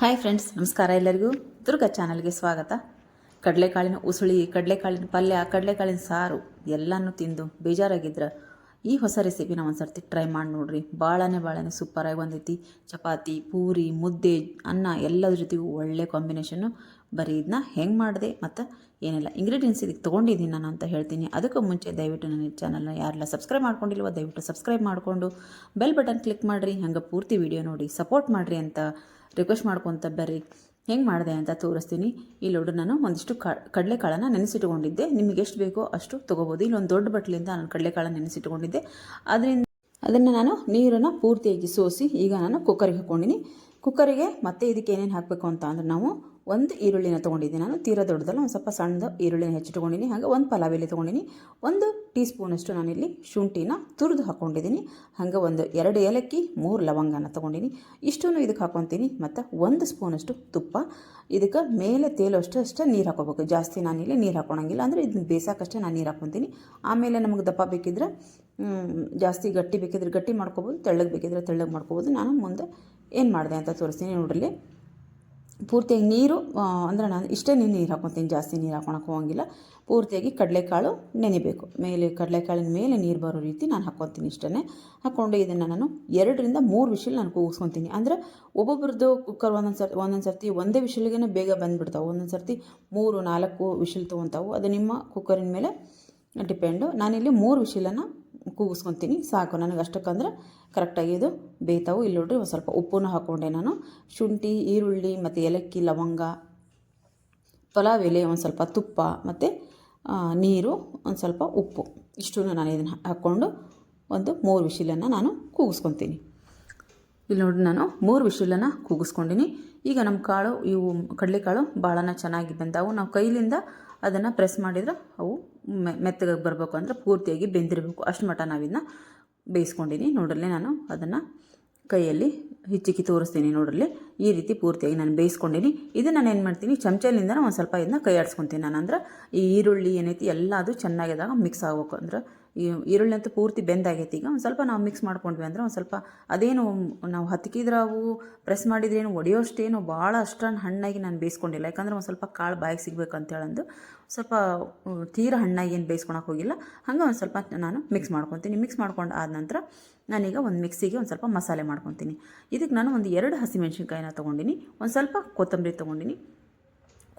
Hi friends, ನಮಸ್ಕಾರ ಎಲ್ಲರಿಗೂ. ದುರ್ಗಾ ಚಾನಲ್ಗೆ ಸ್ವಾಗತ. ಕಡಲೆಕಾಳಿನ ಉಸುಳಿ, ಕಡಲೆಕಾಳಿನ ಪಲ್ಯ, ಕಡಲೆಕಾಳಿನ ಸಾರು ಎಲ್ಲನೂ ತಿಂದು ಬೇಜಾರಾಗಿದ್ರೆ ಈ ಹೊಸ ರೆಸಿಪಿನ ಒಂದು ಸರ್ತಿ ಟ್ರೈ ಮಾಡಿ ನೋಡ್ರಿ. ಭಾಳನೇ ಭಾಳನೇ ಸೂಪರಾಗಿ ಬಂದೈತಿ. ಚಪಾತಿ, ಪೂರಿ, ಮುದ್ದೆ, ಅನ್ನ ಎಲ್ಲದ್ರ ಜೊತೆಗೂ ಒಳ್ಳೆ ಕಾಂಬಿನೇಷನ್ನು ಬರೀ ಇದನ್ನ ಹೆಂಗೆ ಮಾಡಿದೆ ಮತ್ತು ಏನೆಲ್ಲ ಇಂಗ್ರೀಡಿಯೆಂಟ್ಸ್ ಇದಕ್ಕೆ ತೊಗೊಂಡಿದ್ದೀನಿ ನಾನು ಅಂತ ಹೇಳ್ತೀನಿ. ಅದಕ್ಕೂ ಮುಂಚೆ ದಯವಿಟ್ಟು ನನ್ನ ಚಾನಲ್ನ ಯಾರೆಲ್ಲ ಸಬ್ಸ್ಕ್ರೈಬ್ ಮಾಡ್ಕೊಂಡಿಲ್ವ ದಯವಿಟ್ಟು ಸಬ್ಸ್ಕ್ರೈಬ್ ಮಾಡಿಕೊಂಡು ಬೆಲ್ ಬಟನ್ ಕ್ಲಿಕ್ ಮಾಡಿರಿ. ಹಂಗೆ ಪೂರ್ತಿ ವಿಡಿಯೋ ನೋಡಿ ಸಪೋರ್ಟ್ ಮಾಡಿರಿ ಅಂತ ರಿಕ್ವೆಸ್ಟ್ ಮಾಡ್ಕೊತ ಬರ್ರಿ. ಹೆಂಗೆ ಮಾಡಿದೆ ಅಂತ ತೋರಿಸ್ತೀನಿ. ಇಲ್ಲಿ ಲೋಡು ನಾನು ಒಂದಿಷ್ಟು ಕಡಲೆಕಾಳನ್ನು ನೆನೆಸಿಟ್ಕೊಂಡಿದ್ದೆ. ನಿಮಗೆ ಎಷ್ಟು ಬೇಕೋ ಅಷ್ಟು ತೊಗೋಬೋದು. ಇಲ್ಲೊಂದು ದೊಡ್ಡ ಬಟ್ಲಿಂದ ನಾನು ಕಡಲೆಕಾಳನ್ನು ನೆನೆಸಿಟ್ಕೊಂಡಿದ್ದೆ. ಅದರಿಂದ ಅದನ್ನು ನಾನು ನೀರನ್ನು ಪೂರ್ತಿಯಾಗಿ ಸೋಸಿ ಈಗ ನಾನು ಕುಕ್ಕರ್ಗೆ ಹಾಕ್ಕೊಂಡಿನಿ ಕುಕ್ಕರಿಗೆ ಮತ್ತೆ ಇದಕ್ಕೆ ಏನೇನು ಹಾಕಬೇಕು ಅಂತ ಅಂದರೆ ನಾವು ಒಂದು ಈರುಳ್ಳಿನ ತೊಗೊಂಡಿದ್ದೀನಿ. ನಾನು ತೀರಾ ದೊಡ್ಡದಲ್ಲ, ಒಂದು ಸ್ವಲ್ಪ ಸಣ್ಣದ ಈರುಳ್ಳಿನ ಹೆಚ್ಚಿಟ್ಕೊಂಡಿನಿ ಹಾಗೆ ಒಂದು ಪಲಾವ್ ಎಲೆ ತೊಗೊಂಡಿನಿ. ಒಂದು ಟೀ ಸ್ಪೂನಷ್ಟು ನಾನಿಲ್ಲಿ ಶುಂಠಿನ ತುರಿದು ಹಾಕ್ಕೊಂಡಿದ್ದೀನಿ ಹಾಗೆ ಒಂದು ಎರಡು ಏಲಕ್ಕಿ, ಮೂರು ಲವಂಗನ ತೊಗೊಂಡಿನಿ. ಇಷ್ಟನ್ನು ಇದಕ್ಕೆ ಹಾಕ್ಕೊತೀನಿ ಮತ್ತು ಒಂದು ಸ್ಪೂನಷ್ಟು ತುಪ್ಪ. ಇದಕ್ಕೆ ಮೇಲೆ ತೇಲೋಷ್ಟು ಅಷ್ಟೇ ನೀರು ಹಾಕೋಬೇಕು. ಜಾಸ್ತಿ ನಾನಿಲ್ಲಿ ನೀರು ಹಾಕೊಳಂಗಿಲ್ಲ. ಅಂದರೆ ಇದನ್ನ ಬೇಸಾಕಷ್ಟೇ ನಾನು ನೀರು ಹಾಕ್ಕೊತೀನಿ ಆಮೇಲೆ ನಮಗೆ ದಪ್ಪ ಬೇಕಿದ್ರೆ ಜಾಸ್ತಿ ಗಟ್ಟಿ ಬೇಕಿದ್ರೆ ಗಟ್ಟಿ ಮಾಡ್ಕೊಬೋದು, ತೆಳ್ಳಗೆ ಬೇಕಿದ್ರೆ ತೆಳ್ಳಗೆ ಮಾಡ್ಕೊಬೋದು. ನಾನು ಮುಂದೆ ಏನು ಮಾಡಿದೆ ಅಂತ ತೋರಿಸ್ತೀನಿ ನೋಡ್ರಿ ಪೂರ್ತಿಯಾಗಿ ನೀರು ಅಂದರೆ ನಾನು ಇಷ್ಟೇ ನೀನು ನೀರು ಹಾಕ್ಕೊತೀನಿ ಜಾಸ್ತಿ ನೀರು ಹಾಕೊಳಕ್ಕೆ ಹೋಗಂಗಿಲ್ಲ. ಪೂರ್ತಿಯಾಗಿ ಕಡಲೆಕಾಳು ನೆನೆಬೇಕು. ಮೇಲೆ ಕಡಲೆಕಾಳಿನ ಮೇಲೆ ನೀರು ಬರೋ ರೀತಿ ನಾನು ಹಾಕ್ಕೊತೀನಿ ಇಷ್ಟೇ ಹಾಕ್ಕೊಂಡು ಇದನ್ನು ನಾನು ಎರಡರಿಂದ ಮೂರು ವಿಷಲ್ ನಾನು ಕೂಗಿಸ್ಕೊತೀನಿ. ಅಂದರೆ ಒಬ್ಬೊಬ್ರದ್ದು ಕುಕ್ಕರ್ ಒಂದೊಂದು ಸರ್ತಿ ಒಂದೊಂದು ಸರ್ತಿ ಒಂದೇ ವಿಷಲ್ಗೆ ಬೇಗ ಬಂದುಬಿಡ್ತಾವೆ. ಒಂದೊಂದು ಸರ್ತಿ ಮೂರು, ನಾಲ್ಕು ವಿಷಲ್ ತೊಗೊತಾವು. ಅದು ನಿಮ್ಮ ಕುಕ್ಕರಿನ ಮೇಲೆ ಡಿಪೆಂಡು. ನಾನಿಲ್ಲಿ ಮೂರು ವಿಷಲನ್ನು ಕೂಗಿಸ್ಕೊತೀನಿ. ಸಾಕು, ನನಗೆ ಅಷ್ಟಕ್ಕಂದ್ರೆ ಕರೆಕ್ಟಾಗಿ ಇದು ಬೇಯ್ತಾವು ಇಲ್ಲಿ ನೋಡ್ರಿ ಒಂದು ಸ್ವಲ್ಪ ಉಪ್ಪನ್ನು ಹಾಕ್ಕೊಂಡೆ ನಾನು. ಶುಂಠಿ, ಈರುಳ್ಳಿ ಮತ್ತು ಏಲಕ್ಕಿ, ಲವಂಗ, ಪಲಾವ್ ಎಲೆ, ಒಂದು ಸ್ವಲ್ಪ ತುಪ್ಪ ಮತ್ತು ನೀರು, ಒಂದು ಸ್ವಲ್ಪ ಉಪ್ಪು. ಇಷ್ಟನ್ನು ನಾನು ಇದನ್ನು ಹಾಕ್ಕೊಂಡು ಒಂದು ಮೂರು ವಿಷಿಲನ್ನು ನಾನು ಕೂಗಿಸ್ಕೊತೀನಿ. ಇಲ್ಲಿ ನೋಡಿ ನಾನು ಮೂರು ವಿಷಿಲನ್ನು ಕೂಗಿಸ್ಕೊಂಡಿನಿ. ಈಗ ನಮ್ಮ ಕಾಳು, ಇವು ಕಡಲೆಕಾಳು ಭಾಳನ ಚೆನ್ನಾಗಿ ಬಂದವು. ನಾವು ಕೈಲಿಂದ ಅದನ್ನು ಪ್ರೆಸ್ ಮಾಡಿದ್ರೆ ಅವು ಮೆತ್ತಗೆ ಬರಬೇಕು ಅಂದರೆ ಪೂರ್ತಿಯಾಗಿ ಬೆಂದಿರಬೇಕು. ಅಷ್ಟು ಮಟ್ಟ ನಾವಿದನ್ನ ಬೇಯಿಸ್ಕೊಂಡಿನಿ ನೋಡ್ರಲ್ಲೇ ನಾನು ಅದನ್ನು ಕೈಯಲ್ಲಿ ಹಿಚ್ಚಿಕ್ಕಿ ತೋರಿಸ್ತೀನಿ ನೋಡ್ರಲ್ಲಿ ಈ ರೀತಿ ಪೂರ್ತಿಯಾಗಿ ನಾನು ಬೇಯಿಸ್ಕೊಂಡಿನಿ ಇದು ನಾನು ಏನು ಮಾಡ್ತೀನಿ ಚಮಚಲಿಂದ ಒಂದು ಸ್ವಲ್ಪ ಇದನ್ನ ಕೈ ಆಡಿಸ್ಕೊತೀನಿ ನಾನು ಅಂದ್ರೆ ಈ ಈರುಳ್ಳಿ ಏನೈತಿ ಎಲ್ಲ ಅದು ಚೆನ್ನಾಗಿದಾಗ ಮಿಕ್ಸ್ ಆಗಬೇಕು. ಅಂದ್ರೆ ಈರುಳ್ಳಿ ಅಂತೂ ಪೂರ್ತಿ ಬೆಂದಾಗೈತಿ. ಈಗ ಒಂದು ಸ್ವಲ್ಪ ನಾವು ಮಿಕ್ಸ್ ಮಾಡ್ಕೊಂಡ್ವಿ ಅಂದ್ರೆ ಒಂದು ಸ್ವಲ್ಪ ಅದೇನು ನಾವು ಹತ್ತಿಕಿದ್ರಾವು ಪ್ರೆಸ್ ಮಾಡಿದ್ರೇನು ಒಡೆಯೋಷ್ಟೇನು ಭಾಳ ಅಷ್ಟೊಂದು ಹಣ್ಣಾಗಿ ನಾನು ಬೇಯಿಸ್ಕೊಂಡಿಲ್ಲ. ಯಾಕಂದ್ರೆ ಒಂದು ಸ್ವಲ್ಪ ಕಾಳು ಬಾಯಿಗೆ ಸಿಗ್ಬೇಕು ಅಂತೇಳಂದು ಸ್ವಲ್ಪ ತೀರ ಹಣ್ಣಾಗಿ ಏನು ಬೇಯಿಸ್ಕೊಳಕ್ಕೆ ಹೋಗಿಲ್ಲ. ಹಂಗೆ ಒಂದು ಸ್ವಲ್ಪ ನಾನು ಮಿಕ್ಸ್ ಮಾಡ್ಕೊತೀನಿ. ಮಿಕ್ಸ್ ಮಾಡ್ಕೊಂಡು ಆದ ನಂತರ ನಾನೀಗ ಒಂದು ಮಿಕ್ಸಿಗೆ ಒಂದು ಸ್ವಲ್ಪ ಮಸಾಲೆ ಮಾಡ್ಕೊತೀನಿ. ಇದಕ್ಕೆ ನಾನು ಒಂದು ಎರಡು ಹಸಿಮೆಣ್ಸಿನ್ಕಾಯಿನ ತೊಗೊಂಡಿನಿ. ಒಂದು ಸ್ವಲ್ಪ ಕೊತ್ತಂಬರಿ ತೊಗೊಂಡಿನಿ.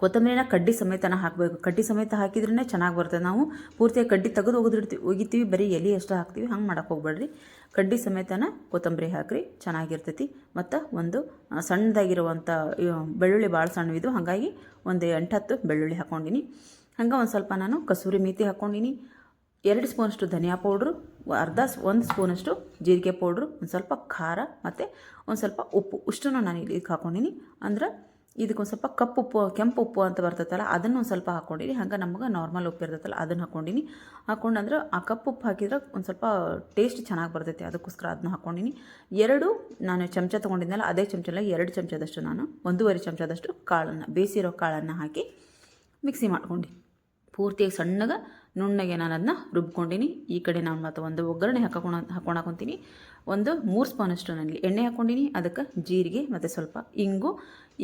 ಕೊತ್ತಂಬರಿನ ಕಡ್ಡಿ ಸಮೇತನ ಹಾಕಬೇಕು. ಕಡ್ಡಿ ಸಮೇತ ಹಾಕಿದ್ರೇ ಚೆನ್ನಾಗಿ ಬರ್ತದೆ ನಾವು ಪೂರ್ತಿಯಾಗಿ ಕಡ್ಡಿ ತೆಗೆದು ಒಗೆದಿರ್ತೀವಿ ಒಗಿತೀವಿ. ಬರೀ ಎಲೆ ಎಷ್ಟು ಹಾಕ್ತೀವಿ. ಹಂಗೆ ಮಾಡೋಕೆ ಹೋಗ್ಬೇಡ್ರಿ. ಕಡ್ಡಿ ಸಮೇತನ ಕೊತ್ತಂಬರಿ ಹಾಕ್ರಿ. ಚೆನ್ನಾಗಿರ್ತೈತಿ. ಮತ್ತು ಒಂದು ಸಣ್ಣದಾಗಿರುವಂಥ ಬೆಳ್ಳುಳ್ಳಿ ಭಾಳ ಸಣ್ಣವಿದು ಹಾಗಾಗಿ ಒಂದು ಎಂಟು ಹತ್ತು ಬೆಳ್ಳುಳ್ಳಿ ಹಾಕ್ಕೊಂಡಿನಿ ಹಂಗೆ ಒಂದು ಸ್ವಲ್ಪ ನಾನು ಕಸೂರಿ ಮೇಥಿ ಹಾಕ್ಕೊಂಡಿನಿ ಎರಡು ಸ್ಪೂನಷ್ಟು ಧನಿಯಾ ಪೌಡ್ರು, ಅರ್ಧ ಒಂದು ಸ್ಪೂನಷ್ಟು ಜೀರಿಗೆ ಪೌಡ್ರು, ಒಂದು ಸ್ವಲ್ಪ ಖಾರ, ಮತ್ತು ಒಂದು ಸ್ವಲ್ಪ ಉಪ್ಪು. ಇಷ್ಟನ್ನು ನಾನು ಇಲ್ಲಿ ಹಾಕ್ಕೊಂಡಿನಿ ಅಂದ್ರೆ ಇದಕ್ಕೊಂದು ಸ್ವಲ್ಪ ಕಪ್ಪು ಉಪ್ಪು, ಕೆಂಪು ಉಪ್ಪು ಅಂತ ಬರ್ತೈತಲ್ಲ, ಅದನ್ನು ಒಂದು ಸ್ವಲ್ಪ ಹಾಕ್ಕೊಂಡಿನಿ ಹಂಗೆ ನಮಗೆ ನಾರ್ಮಲ್ ಉಪ್ಪು ಇರ್ತೈತಲ್ಲ, ಅದನ್ನು ಹಾಕ್ಕೊಂಡಿನಿ ಹಾಕ್ಕೊಂಡು ಅಂದ್ರೆ ಆ ಕಪ್ಪು ಉಪ್ಪು ಹಾಕಿದ್ರೆ ಒಂದು ಸ್ವಲ್ಪ ಟೇಸ್ಟ್ ಚೆನ್ನಾಗಿ ಬರ್ತೈತೆ. ಅದಕ್ಕೋಸ್ಕರ ಅದನ್ನ ಹಾಕ್ಕೊಂಡಿನಿ ಎರಡು, ನಾನು ಚಮಚ ತೊಗೊಂಡಿದ್ನಲ್ಲ, ಅದೇ ಚಮಚಲ್ಲ, ಎರಡು ಚಮಚದಷ್ಟು ನಾನು, ಒಂದೂವರೆ ಚಮಚದಷ್ಟು ಕಾಳನ್ನು ಬೇಯಿಸಿರೋ ಕಾಳನ್ನು ಹಾಕಿ ಮಿಕ್ಸಿ ಮಾಡ್ಕೊಂಡು. ಪೂರ್ತಿಯಾಗಿ ಸಣ್ಣಗೆ ನುಣ್ಣಗೆ ನಾನು ಅದನ್ನ ರುಬ್ಕೊಂಡಿನಿ. ಈ ಕಡೆ ನಾನು ಮತ್ತು ಒಂದು ಒಗ್ಗರಣೆ ಹಾಕೋಣ ಹಾಕೊತೀನಿ ಒಂದು ಮೂರು ಸ್ಪೂನಷ್ಟು ನಾನು ಎಣ್ಣೆ ಹಾಕ್ಕೊಂಡಿನಿ ಅದಕ್ಕೆ ಜೀರಿಗೆ ಮತ್ತು ಸ್ವಲ್ಪ ಇಂಗು.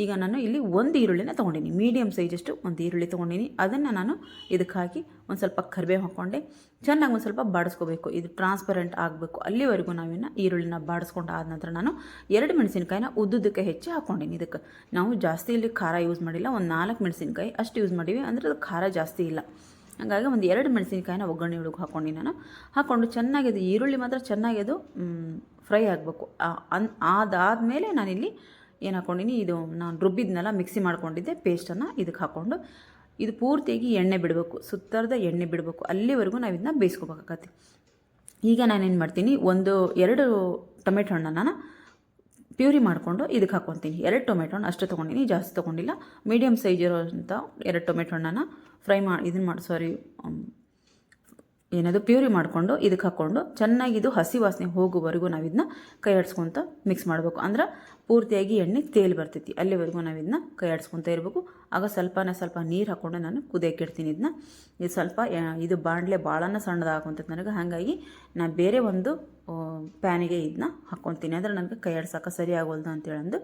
ಈಗ ನಾನು ಇಲ್ಲಿ ಒಂದು ಈರುಳ್ಳಿನ ತೊಗೊಂಡಿನಿ. ಮೀಡಿಯಮ್ ಸೈಜಷ್ಟು ಒಂದು ಈರುಳ್ಳಿ ತೊಗೊಂಡಿನಿ. ಅದನ್ನು ನಾನು ಇದಕ್ಕೆ ಹಾಕಿ ಒಂದು ಸ್ವಲ್ಪ ಕರಿಬೇವು ಹಾಕ್ಕೊಂಡೆ ಚೆನ್ನಾಗಿ ಒಂದು ಸ್ವಲ್ಪ ಬಾಡಿಸ್ಕೋಬೇಕು. ಇದು ಟ್ರಾನ್ಸ್ಪರೆಂಟ್ ಆಗಬೇಕು. ಅಲ್ಲಿವರೆಗೂ ನಾವಿನ್ನು ಈರುಳ್ಳಿನ ಬಾಡಿಸ್ಕೊಂಡು ಆದ ನಂತರ ನಾನು ಎರಡು ಮೆಣಸಿನ್ಕಾಯಿನ ಉದ್ದುದಕ್ಕೆ ಹೆಚ್ಚಿ ಹಾಕ್ಕೊಂಡಿನಿ ಇದಕ್ಕೆ. ನಾವು ಜಾಸ್ತಿ ಇಲ್ಲಿ ಖಾರ ಯೂಸ್ ಮಾಡಿಲ್ಲ. ಒಂದು ನಾಲ್ಕು ಮೆಣಸಿನಕಾಯಿ ಅಷ್ಟು ಯೂಸ್ ಮಾಡೀವಿ. ಅಂದರೆ ಅದು ಖಾರ ಜಾಸ್ತಿ ಇಲ್ಲ. ಹಾಗಾಗಿ ಒಂದು ಎರಡು ಮೆಣಸಿನ್ಕಾಯಿನ ಒಗ್ಗರಣೆ ಒಳಗೆ ಹಾಕ್ಕೊಂಡು ನಾನು. ಹಾಕ್ಕೊಂಡು ಚೆನ್ನಾಗಿ ಅದು ಈರುಳ್ಳಿ ಮಾತ್ರ ಚೆನ್ನಾಗಿ ಅದು ಫ್ರೈ ಆಗಬೇಕು. ಅನ್, ಅದಾದಮೇಲೆ ನಾನಿಲ್ಲಿ ಏನು ಹಾಕ್ಕೊಂಡಿನಿ ಇದು ನಾನು ರುಬ್ಬಿದ್ನೆಲ್ಲ ಮಿಕ್ಸಿ ಮಾಡ್ಕೊಂಡಿದ್ದೆ, ಪೇಸ್ಟನ್ನು ಇದಕ್ಕೆ ಹಾಕ್ಕೊಂಡು ಇದು ಪೂರ್ತಿಯಾಗಿ ಎಣ್ಣೆ ಬಿಡಬೇಕು, ಸುತ್ತರದ ಎಣ್ಣೆ ಬಿಡಬೇಕು. ಅಲ್ಲಿವರೆಗೂ ನಾವು ಇದನ್ನ ಬೇಯಿಸ್ಕೋಬೇಕಾಗತ್ತೆ. ಈಗ ನಾನೇನು ಮಾಡ್ತೀನಿ, ಒಂದು ಎರಡು ಟೊಮೆಟೊ ಹಣ್ಣನ್ನು ಪ್ಯೂರಿ ಮಾಡಿಕೊಂಡು ಇದಕ್ಕೆ ಹಾಕ್ಕೊತೀನಿ ಎರಡು ಟೊಮೆಟೊ ಹಣ್ಣು ಅಷ್ಟು ತೊಗೊಂಡಿನಿ, ಜಾಸ್ತಿ ತೊಗೊಂಡಿಲ್ಲ. ಮೀಡಿಯಮ್ ಸೈಜ್ ಇರೋಂಥ ಎರಡು ಟೊಮೆಟೊ ಹಣ್ಣನ್ನು ಫ್ರೈ ಮಾಡಿ ಇದನ್ನು ಮಾಡಿ ಸಾರಿ ಏನದು ಪ್ಯೂರಿ ಮಾಡಿಕೊಂಡು ಇದಕ್ಕೆ ಹಾಕ್ಕೊಂಡು ಚೆನ್ನಾಗಿ ಇದು ಹಸಿ ವಾಸನೆ ಹೋಗುವವರೆಗೂ ನಾವು ಇದನ್ನ ಕೈ ಆಡಿಸ್ಕೊತ ಮಿಕ್ಸ್ ಮಾಡಬೇಕು. ಅಂದ್ರೆ ಪೂರ್ತಿಯಾಗಿ ಎಣ್ಣೆ ತೇಲಿ ಬರ್ತೈತಿ. ಅಲ್ಲಿವರೆಗೂ ನಾವು ಇದನ್ನ ಕೈ ಆಡಿಸ್ಕೊತ ಇರಬೇಕು. ಆಗ ಸ್ವಲ್ಪನೇ ಸ್ವಲ್ಪ ನೀರು ಹಾಕ್ಕೊಂಡು ನಾನು ಕುದಿಯಕ್ಕೆ ಇಡ್ತೀನಿ ಇದನ್ನ. ಇದು ಸ್ವಲ್ಪ ಇದು ಬಾಣಲೆ ಭಾಳನ ಸಣ್ಣದಾಗುವಂಥದ್ದು ನನಗೆ. ಹಾಗಾಗಿ ನಾನು ಬೇರೆ ಒಂದು ಪ್ಯಾನಿಗೆ ಇದನ್ನ ಹಾಕ್ಕೊತೀನಿ ಅಂದರೆ ನನಗೆ ಕೈ ಆಡ್ಸೋಕೆ ಸರಿ ಆಗೋಲ್ದು ಅಂತೇಳಂದು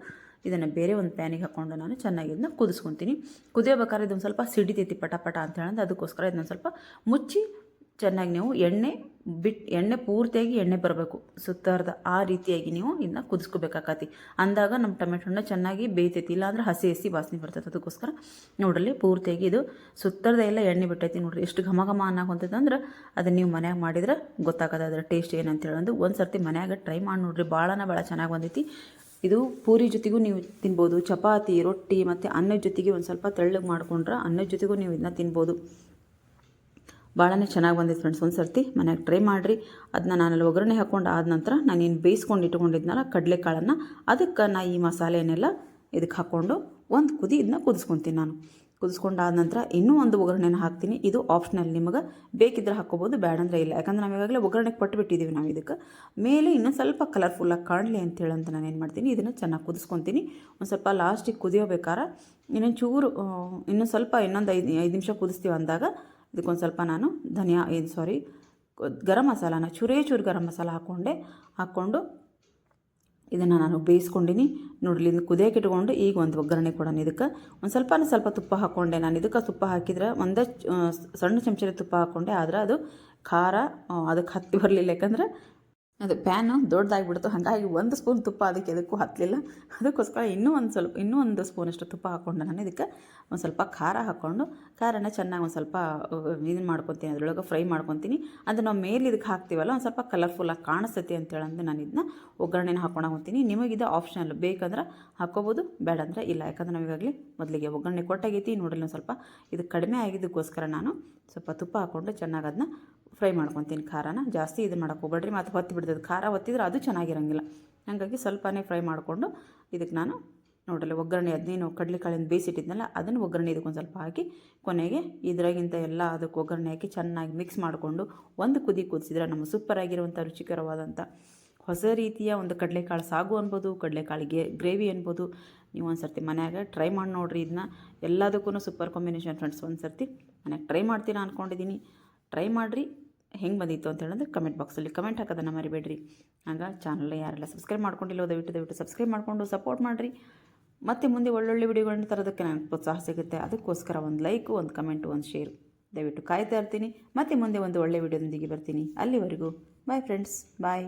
ಇದನ್ನು ಬೇರೆ ಒಂದು ಪ್ಯಾನಿಗೆ ಹಾಕ್ಕೊಂಡು ನಾನು ಚೆನ್ನಾಗಿ ಇದನ್ನ ಕುದಿಸ್ಕೊತೀನಿ. ಕುದಿಯಬೇಕಾದ್ರೆ ಇದೊಂದು ಸ್ವಲ್ಪ ಸಿಡಿತೈತಿ ಪಟ ಪಟ ಅಂತ ಹೇಳಂದ್ರೆ ಅದಕ್ಕೋಸ್ಕರ ಇದನ್ನ ಸ್ವಲ್ಪ ಮುಚ್ಚಿ ಚೆನ್ನಾಗಿ ನೀವು ಎಣ್ಣೆ ಬಿಟ್ಟು ಎಣ್ಣೆ ಪೂರ್ತಿಯಾಗಿ ಎಣ್ಣೆ ಬರಬೇಕು. ಸುತ್ತಾರ್ದ ಆ ರೀತಿಯಾಗಿ ನೀವು ಇದನ್ನ ಕುದಿಸ್ಕೋಬೇಕಾಕತಿ. ಅಂದಾಗ ನಮ್ಮ ಟೊಮೆಟೊ ಹಣ್ಣು ಚೆನ್ನಾಗಿ ಬೇಯ್ತೈತಿ, ಇಲ್ಲಾಂದ್ರೆ ಹಸಿ ಹಸಿ ವಾಸನೆ ಬರ್ತೈತೆ. ಅದಕ್ಕೋಸ್ಕರ ನೋಡ್ರಲ್ಲಿ ಪೂರ್ತಿಯಾಗಿ ಇದು ಸುತ್ತರದ ಎಲ್ಲ ಎಣ್ಣೆ ಬಿಟ್ಟೈತಿ ನೋಡ್ರಿ. ಎಷ್ಟು ಘಮ ಘಮ ಅಂದ್ರೆ ಅದನ್ನ ನೀವು ಮನ್ಯಾಗ ಮಾಡಿದ್ರೆ ಗೊತ್ತಾಗದ ಅದರ ಟೇಸ್ಟ್ ಏನಂತ ಹೇಳೋದು. ಒಂದು ಸರ್ತಿ ಮನ್ಯಾಗ ಟ್ರೈ ಮಾಡಿ ನೋಡ್ರಿ. ಭಾಳನ ಭಾಳ ಚೆನ್ನಾಗಿ ಬಂದೈತಿ. ಇದು ಪೂರಿ ಜೊತೆಗೂ ನೀವು ತಿನ್ಬೋದು. ಚಪಾತಿ, ರೊಟ್ಟಿ ಮತ್ತು ಅನ್ನದ ಜೊತೆಗೆ ಒಂದು ಸ್ವಲ್ಪ ತೆಳ್ಳಗೆ ಮಾಡಿಕೊಂಡ್ರೆ ಅನ್ನದ ಜೊತೆಗೂ ನೀವು ಇದನ್ನ ತಿನ್ಬೋದು. ಭಾಳನೇ ಚೆನ್ನಾಗಿ ಬಂದಿತ್ತು ಫ್ರೆಂಡ್ಸ್ ಒಂದು ಸರ್ತಿ ಮನೆಯಾಗ ಟ್ರೈ ಮಾಡಿರಿ. ಅದನ್ನ ನಾನಲ್ಲಿ ಒಗ್ಗರಣೆ ಹಾಕ್ಕೊಂಡು ಆದ ನಂತರ ನಾನೇನು ಬೇಯಿಸ್ಕೊಂಡು ಇಟ್ಕೊಂಡಿದ್ನಲ್ಲ ಕಡಲೆಕಾಳನ್ನು, ಅದಕ್ಕೆ ನಾ ಈ ಮಸಾಲೆಯನ್ನೆಲ್ಲ ಇದಕ್ಕೆ ಹಾಕ್ಕೊಂಡು ಒಂದು ಕುದಿ ಇದನ್ನ ಕುದಿಸ್ಕೊತೀನಿ ನಾನು. ಕುದಿಸ್ಕೊಂಡಾದ ನಂತರ ಇನ್ನೂ ಒಂದು ಒಗ್ಗರಣೆನ ಹಾಕ್ತೀನಿ. ಇದು ಆಪ್ಷನಲ್ ನಿಮಗೆ ಬೇಕಿದ್ರೆ ಹಾಕ್ಕೋಬೋದು ಬೇಡಂದ್ರೆ ಇಲ್ಲ. ಯಾಕಂದ್ರೆ ನಾವು ಇವಾಗಲೇ ಒಗ್ಗರಣೆಗೆ ಕೊಟ್ಬಿಟ್ಟಿದ್ದೀವಿ ನಾವು ಇದಕ್ಕೆ. ಮೇಲೆ ಇನ್ನೂ ಸ್ವಲ್ಪ ಕಲರ್ಫುಲ್ಲಾಗಿ ಕಾಣಲಿ ಅಂತ ನಾನು ಏನು ಮಾಡ್ತೀನಿ, ಇದನ್ನು ಚೆನ್ನಾಗಿ ಕುದಿಸ್ಕೊತೀನಿ. ಒಂದು ಸ್ವಲ್ಪ ಲಾಸ್ಟಿಗೆ ಕುದಿಯೋಬೇಕಾರ ಇನ್ನೊಂದು ಚೂರು ಇನ್ನೊಂದು ಇನ್ನೂ ಸ್ವಲ್ಪ ಇನ್ನೊಂದು ಐದು ಐದು ನಿಮಿಷ ಕುದಿಸ್ತೀವಿ ಅಂದಾಗ ಇದಕ್ಕೊಂದು ಸ್ವಲ್ಪ ನಾನು ಧನಿಯಾ, ಇದು ಸಾರಿ ಗರಂ ಮಸಾಲನ ಚೂರೇ ಚೂರು ಗರಂ ಮಸಾಲ ಹಾಕ್ಕೊಂಡೆ ಹಾಕ್ಕೊಂಡು ಇದನ್ನು ನಾನು ಬೇಯಿಸ್ಕೊಂಡಿನಿ. ನೋಡಲಿ ಇದನ್ನು ಕುದಿಯಕ್ಕೆ ಇಟ್ಕೊಂಡು ಈಗ ಒಂದು ಒಗ್ಗರಣೆ ಕೊಡೋಣ ಇದಕ್ಕೆ. ಒಂದು ಸ್ವಲ್ಪ ಸ್ವಲ್ಪ ತುಪ್ಪ ಹಾಕ್ಕೊಂಡೆ ನಾನು. ಇದಕ್ಕೆ ತುಪ್ಪ ಹಾಕಿದ್ರೆ ಒಂದು ಸಣ್ಣ ಚಮಚದ ತುಪ್ಪ ಹಾಕ್ಕೊಂಡೆ ಆದರೆ ಅದು ಖಾರ ಅದಕ್ಕೆ ಹತ್ತಿ ಬರಲಿಲ್ಲ ಯಾಕಂದ್ರೆ ಅದು ಪ್ಯಾನು ದೊಡ್ಡದಾಗಿಬಿಡ್ತು. ಹಾಗಾಗಿ ಒಂದು ಸ್ಪೂನ್ ತುಪ್ಪ ಅದಕ್ಕೆ ಎದಕ್ಕೂ ಹತ್ತಲಿಲ್ಲ ಅದಕ್ಕೋಸ್ಕರ ಇನ್ನೂ ಒಂದು ಸ್ವಲ್ಪ, ಇನ್ನೂ ಒಂದು ಸ್ಪೂನಷ್ಟು ತುಪ್ಪ ಹಾಕ್ಕೊಂಡು ನಾನು ಇದಕ್ಕೆ ಒಂದು ಸ್ವಲ್ಪ ಖಾರ ಹಾಕ್ಕೊಂಡು, ಖಾರನ ಚೆನ್ನಾಗಿ ಒಂದು ಸ್ವಲ್ಪ ಇದನ್ನು ಮಾಡ್ಕೊತೀನಿ, ಅದರೊಳಗೆ ಫ್ರೈ ಮಾಡ್ಕೊತೀನಿ. ಅದು ನಾವು ಮೇಲೆ ಇದಕ್ಕೆ ಹಾಕ್ತೀವಲ್ಲ, ಒಂದು ಸ್ವಲ್ಪ ಕಲರ್ಫುಲ್ಲಾಗಿ ಕಾಣಿಸ್ತೈತಿ ಅಂತೇಳಿ ಅಂದ್ರೆ ನಾನು ಇದನ್ನ ಒಗ್ಗರಣೆನ ಹಾಕ್ಕೊಂಡೋಗ್ತೀನಿ ನಿಮಗಿದು ಆಪ್ಷನಲ್ ಬೇಕಂದ್ರೆ ಹಾಕ್ಕೋಬೋದು ಬೇಡ ಅಂದ್ರೆ ಇಲ್ಲ. ಯಾಕಂದ್ರೆ ನಾವು ಈಗಾಗಲೇ ಮೊದಲಿಗೆ ಒಗ್ಗರಣೆ ಕೊಟ್ಟಾಗೈತಿ, ನೋಡಲಿ ಒಂದು ಸ್ವಲ್ಪ. ಇದು ಕಡಿಮೆ ಆಗಿದ್ದಕ್ಕೋಸ್ಕರ ನಾನು ಸ್ವಲ್ಪ ತುಪ್ಪ ಹಾಕ್ಕೊಂಡು ಚೆನ್ನಾಗಿ ಅದನ್ನ ಫ್ರೈ ಮಾಡ್ಕೊತೀನಿ ಖಾರನ. ಜಾಸ್ತಿ ಇದು ಮಾಡಕ್ಕೆ ಹೋಗ್ಬೇಡ್ರಿ. ಮತ್ತು ಹೊತ್ತು ಬಿಡ್ತದೆ. ಖಾರ ಹೊತ್ತಿದ್ರೆ ಅದು ಚೆನ್ನಾಗಿರಂಗಿಲ್ಲ. ಹಾಗಾಗಿ ಸ್ವಲ್ಪನೇ ಫ್ರೈ ಮಾಡಿಕೊಂಡು ಇದಕ್ಕೆ ನಾನು ನೋಡಲಿ ಒಗ್ಗರಣೆ ಅದನ್ನೇನು ಕಡಲೆಕಾಳಿಂದ ಬೇಯಿಸಿಟ್ಟಿದ್ನಲ್ಲ, ಅದನ್ನು ಒಗ್ಗರಣೆ ಇದಕ್ಕೊಂದು ಸ್ವಲ್ಪ ಹಾಕಿ ಕೊನೆಗೆ ಇದ್ರಾಗಿಂತ ಎಲ್ಲ ಅದಕ್ಕೆ ಒಗ್ಗರಣೆ ಹಾಕಿ ಚೆನ್ನಾಗಿ ಮಿಕ್ಸ್ ಮಾಡಿಕೊಂಡು ಒಂದು ಕುದಿ ಕುದಿಸಿದ್ರೆ ನಮ್ಮ ಸೂಪರ್ ಆಗಿರುವಂಥ ರುಚಿಕರವಾದಂಥ ಹೊಸ ರೀತಿಯ ಒಂದು ಕಡಲೆಕಾಳು ಸಾಗು ಅನ್ಬೋದು, ಕಡಲೆಕಾಳಿಗೆ ಗ್ರೇವಿ ಅನ್ಬೋದು. ನೀವು ಒಂದು ಸರ್ತಿ ಮನ್ಯಾಗ ಟ್ರೈ ಮಾಡಿ ನೋಡಿರಿ ಇದನ್ನ ಎಲ್ಲದಕ್ಕೂ ಸೂಪರ್ ಕಾಂಬಿನೇಷನ್ ಫ್ರೆಂಡ್ಸ್ ಒಂದು ಸರ್ತಿ ಮನೆಗೆ ಟ್ರೈ ಮಾಡ್ತೀನಿ ಅಂದ್ಕೊಂಡಿದ್ದೀನಿ ಟ್ರೈ ಮಾಡಿರಿ. ಹೆಂಗೆ ಬಂದಿತ್ತು ಅಂತ ಹೇಳಿದ್ರೆ ಕಮೆಂಟ್ ಬಾಕ್ಸಲ್ಲಿ ಕಮೆಂಟ್ ಹಾಕೋದನ್ನು ಮರಿಬೇಡ್ರಿ. ಆಗ ಚಾನಲ್ ಯಾರೆಲ್ಲ ಸಬ್ಸ್ಕ್ರೈಬ್ ಮಾಡ್ಕೊಂಡಿಲ್ಲ ದಯವಿಟ್ಟು ದಯವಿಟ್ಟು ಸಬ್ಸ್ಕ್ರೈಬ್ ಮಾಡಿಕೊಂಡು ಸಪೋರ್ಟ್ ಮಾಡಿರಿ. ಮತ್ತು ಮುಂದೆ ಒಳ್ಳೊಳ್ಳೆ ವಿಡಿಯೋಗಳನ್ನ ತರೋದಕ್ಕೆ ನನಗೆ ಪ್ರೋತ್ಸಾಹ ಸಿಗುತ್ತೆ. ಅದಕ್ಕೋಸ್ಕರ ಒಂದು ಲೈಕು ಒಂದು ಕಮೆಂಟು ಒಂದು ಶೇರ್ ದಯವಿಟ್ಟು ಕಾಯ್ತಾ ಇರ್ತೀನಿ. ಮತ್ತು ಮುಂದೆ ಒಂದು ಒಳ್ಳೆ ವಿಡಿಯೋದೊಂದಿಗೆ ಬರ್ತೀನಿ. ಅಲ್ಲಿವರೆಗೂ ಬಾಯ್ ಫ್ರೆಂಡ್ಸ್ ಬಾಯ್